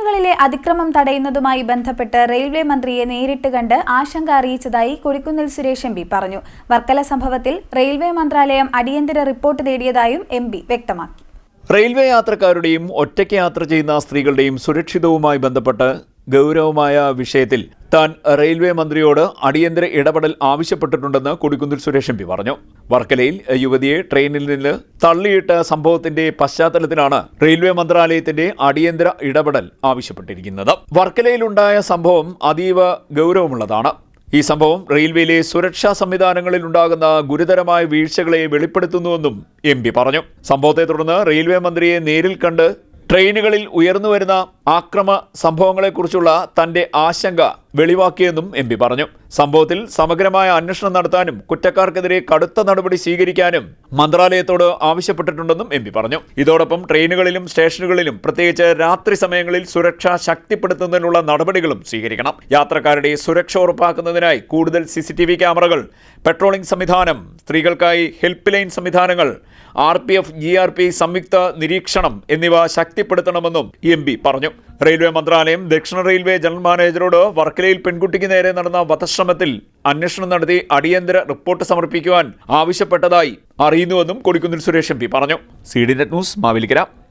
ട്രെയിനുകളിലെ അതിക്രമം തടയുന്നതുമായി ബന്ധപ്പെട്ട് റെയിൽവേ മന്ത്രിയെ നേരിട്ട് കണ്ട് ആശങ്ക അറിയിച്ചതായി കൊടിക്കുന്നിൽ സുരേഷ് എം പറഞ്ഞു. വർക്കല സംഭവത്തിൽ റെയിൽവേ മന്ത്രാലയം അടിയന്തര റിപ്പോർട്ട് തേടിയതായും എം വ്യക്തമാക്കി. റെയിൽവേ യാത്രക്കാരുടെയും ഒറ്റയ്ക്ക് യാത്ര ചെയ്യുന്ന സ്ത്രീകളുടെയും സുരക്ഷിതവുമായി ബന്ധപ്പെട്ട് ഗൗരവമായ വിഷയത്തിൽ താൻ റെയിൽവേ മന്ത്രിയോട് അടിയന്തര ഇടപെടൽ ആവശ്യപ്പെട്ടിട്ടുണ്ടെന്ന് കൊടിക്കുന്നിൽ സുരേഷ് എം പി പറഞ്ഞു. വർക്കലയിൽ യുവതിയെ ട്രെയിനിൽ നിന്ന് തള്ളിയിട്ട സംഭവത്തിന്റെ പശ്ചാത്തലത്തിലാണ് റെയിൽവേ മന്ത്രാലയത്തിന്റെ അടിയന്തര ഇടപെടൽ ആവശ്യപ്പെട്ടിരിക്കുന്നത്. വർക്കലയിലുണ്ടായ സംഭവം അതീവ ഗൗരവമുള്ളതാണ്. ഈ സംഭവം റെയിൽവേയിലെ സുരക്ഷാ സംവിധാനങ്ങളിൽ ഉണ്ടാകുന്ന ഗുരുതരമായ വീഴ്ചകളെ വെളിപ്പെടുത്തുന്നുവെന്നും എം പി പറഞ്ഞു. സംഭവത്തെ തുടർന്ന് റെയിൽവേ മന്ത്രിയെ നേരിൽ കണ്ട് ട്രെയിനുകളിൽ ഉയർന്നുവരുന്ന ആക്രമ സംഭവങ്ങളെക്കുറിച്ചുള്ള തന്റെ ആശങ്ക വെളിവാക്കിയെന്നും എം പി പറഞ്ഞു. സംഭവത്തിൽ സമഗ്രമായ അന്വേഷണം നടത്താനും കുറ്റക്കാർക്കെതിരെ കടുത്ത നടപടി സ്വീകരിക്കാനും മന്ത്രാലയത്തോട് ആവശ്യപ്പെട്ടിട്ടുണ്ടെന്നും എം പി പറഞ്ഞു. ഇതോടൊപ്പം ട്രെയിനുകളിലും സ്റ്റേഷനുകളിലും പ്രത്യേകിച്ച് രാത്രി സമയങ്ങളിൽ സുരക്ഷ ശക്തിപ്പെടുത്തുന്നതിനുള്ള നടപടികളും സ്വീകരിക്കണം. യാത്രക്കാരുടെ സുരക്ഷ ഉറപ്പാക്കുന്നതിനായി കൂടുതൽ സി സി ടി വി ക്യാമറകൾ പെട്രോളിംഗ് സംവിധാനം സ്ത്രീകൾക്കായി ഹെൽപ്പ് ലൈൻ സംവിധാനങ്ങൾ R P F G R P സംയുക്ത നിരീക്ഷണം എന്നിവ ശക്തിപ്പെടുത്തണമെന്നും എം പി പറഞ്ഞു. റെയിൽവേ മന്ത്രാലയം ദക്ഷിണ റെയിൽവേ ജനറൽ മാനേജറോട് വർക്കലയിൽ പെൺകുട്ടിക്ക് നേരെ നടന്ന വധശ്രമത്തിൽ അന്വേഷണം നടത്തി അടിയന്തര റിപ്പോർട്ട് സമർപ്പിക്കുവാൻ ആവശ്യപ്പെട്ടതായി അറിയുന്നുവെന്നും കൊടിക്കുന്നിൽ സുരേഷ് എം പി പറഞ്ഞു. C D net news Mavelikara.